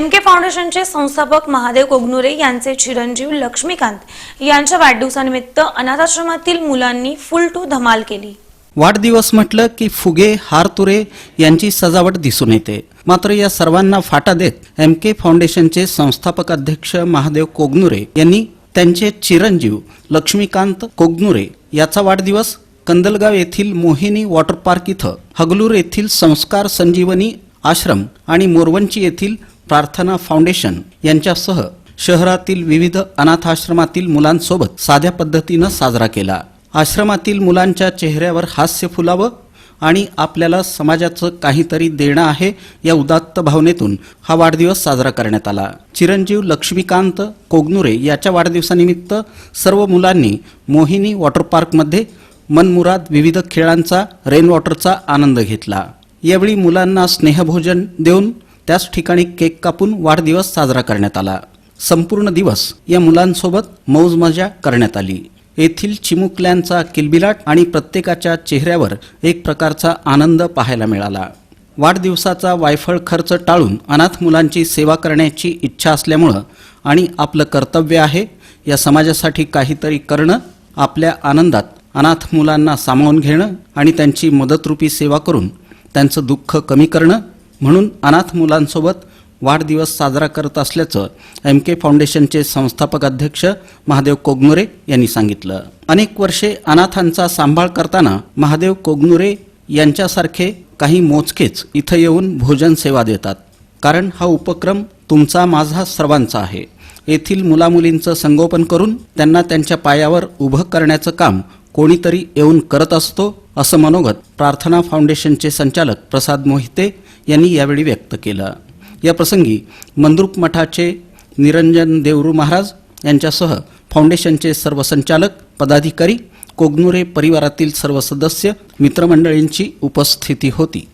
M के फाउंडेशनचे संस्थापक महादेव कोगनुरे यांचे चिरंजीव लक्ष्मीकांत यांच्या वाढदिवसानिमित्त अनाथाश्रमातील मुलांनी फुल टू धमाल केली. वाढदिवस म्हटलं की फुगे हार तुरे यांची सजावट दिसून येते. मात्र या सर्वांना फाटा देत एम के फाउंडेशनचे संस्थापक अध्यक्ष महादेव कोगनुरे यांनी त्यांचे चिरंजीव लक्ष्मीकांत कोगनुरे याचा वाढदिवस कंदलगाव येथील मोहिनी वॉटर पार्क इथं हगलूर येथील संस्कार संजीवनी आश्रम आणि मोरवंची येथील प्रार्थना फाउंडेशन यांच्यासह शहरातील विविध अनाथाश्रमातील मुलांसोबत साध्या पद्धतीनं साजरा केला. आश्रमातील मुलांच्या चेहऱ्यावर हास्य फुलावं आणि आपल्याला समाजाचं काहीतरी देणं आहे या उदात्त भावनेतून हा वाढदिवस साजरा करण्यात आला. चिरंजीव लक्ष्मीकांत कोगनुरे याच्या वाढदिवसानिमित्त सर्व मुलांनी मोहिनी वॉटर पार्कमध्ये मनमुराद विविध खेळांचा रेन वॉटरचा आनंद घेतला. यावेळी मुलांना स्नेहभोजन देऊन त्याच ठिकाणी केक कापून वाढदिवस साजरा करण्यात आला. संपूर्ण दिवस या मुलांसोबत मौज मजा करण्यात आली. येथील चिमुकल्यांचा किलबिलाट आणि प्रत्येकाच्या चेहऱ्यावर एक प्रकारचा आनंद पाहायला मिळाला. वाढदिवसाचा वायफळ खर्च टाळून अनाथ मुलांची सेवा करण्याची इच्छा असल्यामुळं आणि आपलं कर्तव्य आहे या समाजासाठी काहीतरी करणं आपल्या आनंदात अनाथ मुलांना सामावून घेणं आणि त्यांची मदतरूपी सेवा करून त्यांचं दुःख कमी करणं म्हणून अनाथ मुलांसोबत वाढदिवस साजरा करत असल्याचं एम के फाउंडेशनचे संस्थापक अध्यक्ष महादेव कोगनुरे यांनी सांगितलं. अनेक वर्षे अनाथांचा सांभाळ करताना महादेव कोगनुरे यांच्यासारखे काही मोजकेच इथं येऊन भोजन सेवा देतात. कारण हा उपक्रम तुमचा माझा सर्वांचा आहे. येथील मुलामुलींचं संगोपन करून त्यांना त्यांच्या पायावर उभं करण्याचं काम कोणीतरी येऊन करत असतो असं मनोगत प्रार्थना फाउंडेशनचे संचालक प्रसाद मोहिते यांनी यावेळी व्यक्त केलं. या प्रसंगी मंद्रुप मठाचे निरंजन देवरू महाराज यांच्यासह फाउंडेशनचे सर्व संचालक पदाधिकारी कोगनुरे परिवारातील सर्व सदस्य मित्रमंडळींची उपस्थिती होती.